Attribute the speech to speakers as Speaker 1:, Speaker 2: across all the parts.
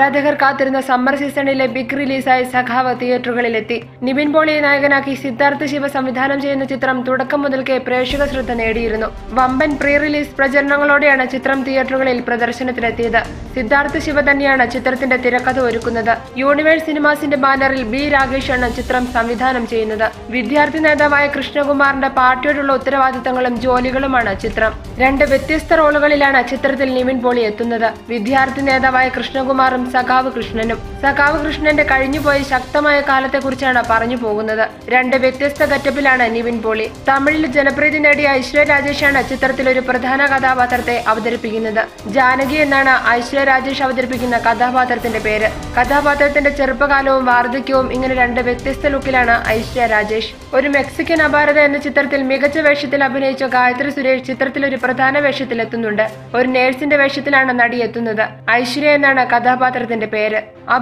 Speaker 1: ആരാധകർ കാത്തിരുന്ന സമ്മർ സീസണിലെ ബിഗ് റിലീസായ സഖാവ് തിയേറ്ററുകളിലെത്തി. നിവിൻ പോളി നായകനാക്കി സിദ്ധാർത്ഥ ശിവ സംവിധാനം ചെയ്യുന്ന ചിത്രം തുടക്കം മുതൽക്കേ പ്രേക്ഷക ശ്രദ്ധ നേടിയിരുന്നു. വമ്പൻ പ്രീ റിലീസ് പ്രചരണങ്ങളോടെയാണ് ചിത്രം തിയേറ്ററുകളിൽ പ്രദർശനത്തിനെത്തിയത്. സിദ്ധാർത്ഥ ശിവ തന്നെയാണ് ചിത്രത്തിന്റെ തിരക്കഥ ഒരുക്കുന്നത്. യൂണിവേഴ്സ് സിനിമാസിന്റെ ബാനറിൽ ബി രാകേഷാണ് ചിത്രം സംവിധാനം ചെയ്യുന്നത്. വിദ്യാർത്ഥി നേതാവായ കൃഷ്ണകുമാറിന്റെ പാർട്ടിയോടുള്ള ഉത്തരവാദിത്തങ്ങളും ജോലികളുമാണ് ചിത്രം. രണ്ട് വ്യത്യസ്ത റോളുകളിലാണ് ചിത്രത്തിൽ നിവിൻ പോളി എത്തുന്നത്. വിദ്യാർത്ഥി നേതാവായ കൃഷ്ണകുമാറും സഖാവ് കൃഷ്ണനും സഖാവ് കൃഷ്ണന്റെ കഴിഞ്ഞുപോയ ശക്തമായ കാലത്തെക്കുറിച്ചാണ് പറഞ്ഞു പോകുന്നത്. രണ്ട് വ്യത്യസ്ത ഗറ്റപ്പിലാണ് നിവിൻ പോളി. തമിഴിൽ ജനപ്രീതി നേടിയ ഐശ്വര്യ രാജേഷാണ് ചിത്രത്തിൽ ഒരു പ്രധാന കഥാപാത്രത്തെ അവതരിപ്പിക്കുന്നത്. ജാനകി എന്നാണ് ഐശ്വര്യ രാജേഷ് അവതരിപ്പിക്കുന്ന കഥാപാത്രത്തിന്റെ പേര്. കഥാപാത്രത്തിന്റെ ചെറുപ്പകാലവും വാർദ്ധക്യവും ഇങ്ങനെ രണ്ട് വ്യത്യസ്ത ലുക്കിലാണ് ഐശ്വര്യ രാജേഷ്. ഒരു മെക്സിക്കൻ അപാരത എന്ന ചിത്രത്തിൽ മികച്ച വേഷത്തിൽ അഭിനയിച്ച ഗായത്രി സുരേഷ് ചിത്രത്തിൽ ഒരു പ്രധാന വേഷത്തിൽ എത്തുന്നുണ്ട് ഒരു നേഴ്സിന്റെ വേഷത്തിലാണ് നടി എത്തുന്നത്. ഐശ്വര്യ എന്നാണ് കഥാപാത്രത്തിന്റെ പേര്.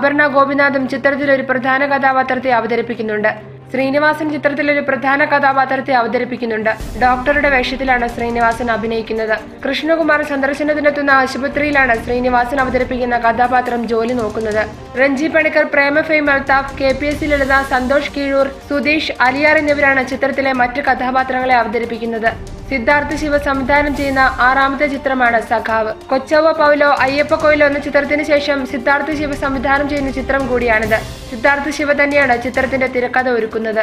Speaker 1: അപർണ ഗോപിനാഥും ചിത്രത്തിൽ ഒരു പ്രധാന കഥാപാത്രത്തെ അവതരിപ്പിക്കുന്നുണ്ട്. ശ്രീനിവാസൻ ചിത്രത്തിൽ ഒരു പ്രധാന കഥാപാത്രത്തെ അവതരിപ്പിക്കുന്നുണ്ട്. ഡോക്ടറുടെ വേഷത്തിലാണ് ശ്രീനിവാസൻ അഭിനയിക്കുന്നത്. കൃഷ്ണകുമാർ സന്ദർശനത്തിനെത്തുന്ന ആശുപത്രിയിലാണ് ശ്രീനിവാസൻ അവതരിപ്പിക്കുന്ന കഥാപാത്രം ജോലി നോക്കുന്നത്. Ranji Panicker Prema fame Althaf K P S Lalitha Santhosh Keezhoor Sudheesh Aliyar എന്നിവരാണ് ചിത്രത്തിലെ മറ്റ് കഥാപാത്രങ്ങളെ അവതരിപ്പിക്കുന്നത്. സിദ്ധാർത്ഥ് ശിവ സംവിധാനം ചെയ്യുന്ന ആറാമത്തെ ചിത്രമാണ് സഖാവ്. കൊച്ചവ പൗലോ അയ്യപ്പ കോയിലോ എന്ന ചിത്രത്തിന് ശേഷം സിദ്ധാർത്ഥ ശിവ സംവിധാനം ചെയ്യുന്ന ചിത്രം കൂടിയാണിത്. സിദ്ധാർത്ഥ ശിവ തന്നെയാണ് ചിത്രത്തിന്റെ തിരക്കഥ ഒരുക്കുന്നത്.